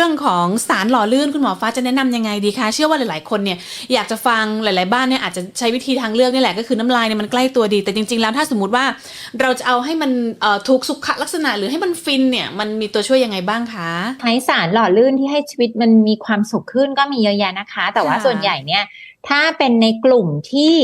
รื่องของสารหล่อลื่นคุณหมอฟ้าจะแนะนำยังไงดีคะ เชื่อว่าหลายๆคนเนี่ยอยากจะฟังหลาย ๆ บ้านเนี่ยอาจจะใช้วิธีทางเลือกนี่แหละก็คือน้ำลายเนี่ยมันใกล้ตัวดี แต่จริง ๆ แล้วถ้าสมมติว่าเราจะเอาให้มันเอ่อถูกสุขลักษณะหรือให้มันฟินเนี่ยมันมีตัวช่วยยังไงบ้างคะใช้สารหล่อลื่นที่ให้ชีวิตมันมีความสุขขึ้นก็มีเยอะแยะนะคะ แต่ว่าค่ะส่วนใหญ่เนี่ยถ้าเป็นในกลุ่มที่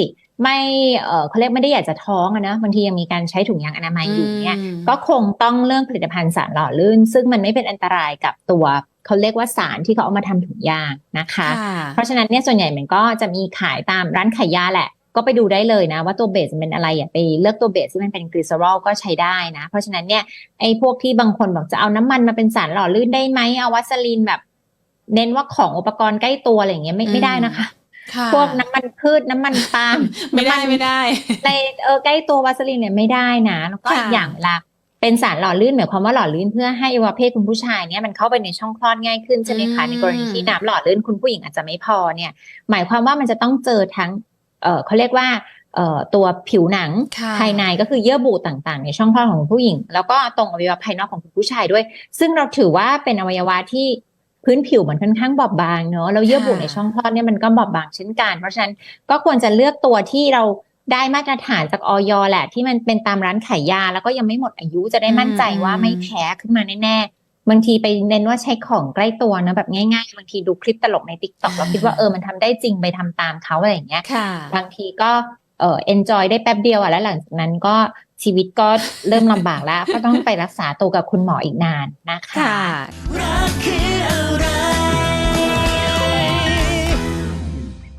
ไม่เออเขาเรียกไม่ได้อยากจะท้องอะนะบางทียังมีการใช้ถุงยางอนามัยอยู่เนี่ยอืมก็คงต้องเรื่องผลิตภัณฑ์สารหล่อลื่น ซึ่งมันไม่เป็นอันตรายกับตัว เขาเรียกว่าสารที่เขาเอามาทำถุงยางนะคะค่ะเพราะฉะนั้นเนี่ยส่วนใหญ่มันก็จะมีขายตามร้านขายยาแหละ ก็ไปดูได้เลยนะ ว่าตัวเบสมันเป็นอะไรอย่าไปเลือกตัวเบสที่มันเป็นกลีเซอรอลก็ใช้ได้นะ เพราะฉะนั้นเนี่ยไอ้พวกที่บางคนบอกจะเอาน้ำมันมาเป็นสารหล่อลื่นได้ไหมเอาวัสลีนแบบ เน้นว่าของอุปกรณ์ใกล้ตัวอะไรอย่างเงี้ยไม่อืมไม่ได้นะคะค่ะพวกน้ำมันพืชน้ำมันปาล์มไม่ได้น้ำนไม่ได้ในเออใกล้ตัววัสลีนเนี่ยไม่ได้นะแล้วก็ค่ะอีกอย่างเวลา เป็นสารหล่อลื่นหมายความว่าหล่อลื่นเพื่อให้อวัยวะเพศคุณผู้ชายเนี่ยมันเข้าไปในช่องคลอดง่ายขึ้นใช่ไหมคะอืมในกรณีที่น้ำหล่อลื่นคุณผู้หญิงอาจจะไม่พอเนี่ย หมายความว่ามันจะต้องเจอทั้งเออเขาเรียกว่าเอ่อตัวผิวหนังค่ะภายในก็คือเยื่อบุต่างๆ ในช่องคลอดของผู้หญิง แล้วก็ตรงอวัยวะภายนอกของคุณผู้ชายด้วย ซึ่งเราถือว่าเป็นอวัยวะที่พื้นผิวมันค่อนข้างบอบบางเนอะแล้วเยื่อบุค่ะในช่องคลอดเนี่ยมันก็บอบบางเช่นกัน เพราะฉะนั้นก็ควรจะเลือกตัวที่เรา ได้มาตรฐานจากออยแหละ ที่มันเป็นตามร้านขายยา แล้วก็ยังไม่หมดอายุจะได้มั่นใจว่าไม่แพ้ขึ้นมาแน่ๆบางทีไปเน้นว่าใช้ของใกล้ตัวนะแบบง่ายๆ บางทีดูคลิปตลกในติ๊กต็อกเราคิดว่าเออมันทำได้จริงไปทำตามเขาอะไรอย่างเงี้ยค่ะบางทีก็เออ enjoy ได้แป๊บเดียวอะแล้วหลังจากนั้นก็ชีวิตก็เริ่มลำบากแล้ว ก็ต้องไปรักษาตัวกับคุณหมออีกนานนะคะ